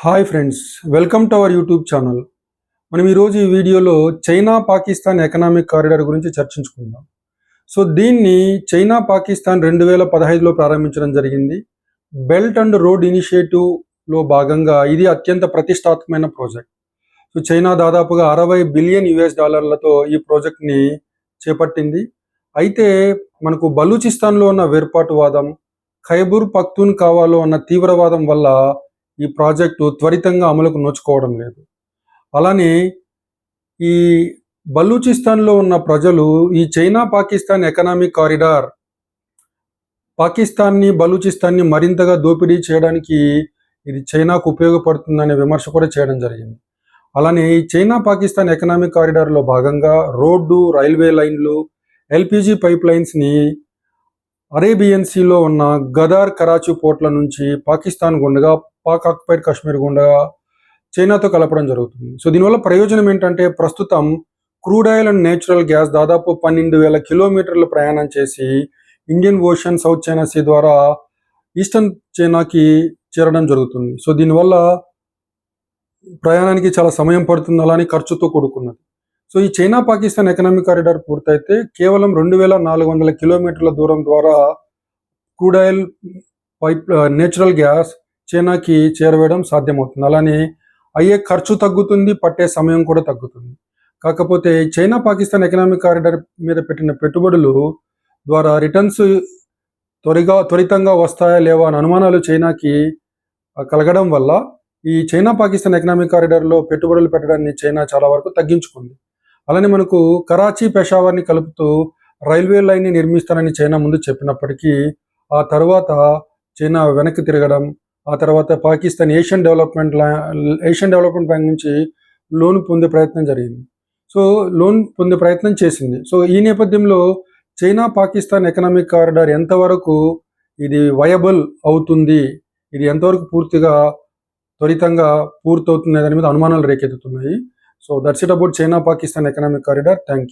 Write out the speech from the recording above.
Hi friends welcome to our YouTube channel. మనం ఈరోజు ఈ వీడియోలో చైనా పాకిస్తాన్ ఎకనామిక్ కారిడార్ గురించి చర్చించుకుందాం. సో దీన్ని చైనా పాకిస్తాన్ రెండు వేల పదహైదులో ప్రారంభించడం జరిగింది. బెల్ట్ అండ్ రోడ్ ఇనిషియేటివ్లో భాగంగా ఇది అత్యంత ప్రతిష్టాత్మకమైన ప్రాజెక్ట్. సో చైనా దాదాపుగా అరవై బిలియన్ యుఎస్ డాలర్లతో ఈ ప్రాజెక్ట్ని చేపట్టింది. అయితే మనకు బలూచిస్తాన్లో ఉన్న వేర్పాటువాదం ఖైబూర్ పఖ్తూన్ కావాలో ఉన్న తీవ్రవాదం వల్ల ఈ ప్రాజెక్టు త్వరితంగా అమలుకు నోచుకోవడం లేదు. అలానే ఈ బలూచిస్తాన్లో ఉన్న ప్రజలు ఈ చైనా పాకిస్తాన్ ఎకనామిక్ కారిడార్ పాకిస్తాన్ని బలూచిస్తాన్ని మరింతగా దోపిడీ చేయడానికి ఇది చైనాకు ఉపయోగపడుతుందనే విమర్శ కూడా చేయడం జరిగింది. అలానే ఈ చైనా పాకిస్తాన్ ఎకనామిక్ కారిడార్లో భాగంగా రోడ్డు రైల్వే లైన్లు ఎల్పిజి పైప్ లైన్స్ని అరేబియన్ సీలో ఉన్న గదార్ కరాచీ పోర్ట్ల నుంచి పాకిస్తాన్ గుండగా పాక్ ఆక్యుపైడ్ కాశ్మీర్ గుండా చైనాతో కలపడం జరుగుతుంది. సో దీనివల్ల ప్రయోజనం ఏంటంటే ప్రస్తుతం crude oil and natural gas దాదాపు పన్నెండు వేల కిలోమీటర్లు ప్రయాణం చేసి Indian Ocean South China Sea ద్వారా ఈస్టర్న్ చైనాకి చేరడం జరుగుతుంది. సో దీనివల్ల ప్రయాణానికి చాలా సమయం పడుతుంది అలానే ఖర్చుతో కూడుకున్నది. సో ఈ చైనా పాకిస్తాన్ ఎకనామిక్ కారిడార్ పూర్తయితే కేవలం రెండు వేల నాలుగు వందల కిలోమీటర్ల దూరం ద్వారా crude oil pipe natural gas చైనాకి చేరవేయడం సాధ్యమవుతుంది. అలానే అయ్యే ఖర్చు తగ్గుతుంది పట్టే సమయం కూడా తగ్గుతుంది. కాకపోతే చైనా పాకిస్తాన్ ఎకనామిక్ కారిడార్ మీద పెట్టిన పెట్టుబడులు ద్వారా రిటర్న్స్ త్వరగా త్వరితంగా వస్తాయా లేవా అని అనుమానాలు చైనాకి కలగడం వల్ల ఈ చైనా పాకిస్తాన్ ఎకనామిక్ కారిడార్లో పెట్టుబడులు పెట్టడాన్ని చైనా చాలా వరకు తగ్గించుకుంది. అలానే మనకు కరాచీ పెషావర్ని కలుపుతూ రైల్వే లైన్ని నిర్మిస్తానని చైనా ముందు చెప్పినప్పటికీ ఆ తర్వాత చైనా వెనక్కి తిరగడం ఆ తర్వాత Pakistan Asian development Asian development bank నుంచి లోన్ పొందే ప్రయత్నం జరిగింది. సో లోన్ పొందే ప్రయత్నం చేసింది. సో ఈ నేపథ్యంలో చైనా పాకిస్తాన్ ఎకనామిక్ కారిడార్ ఎంతవరకు ఇది వయబుల్ అవుతుంది ఇది ఎంతవరకు పూర్తిగా త్వరితంగా పూర్తవుతుంది దాని మీద అనుమానాలు రేకెత్తుతున్నాయి. So that's it about China Pakistan economic corridor. Thank you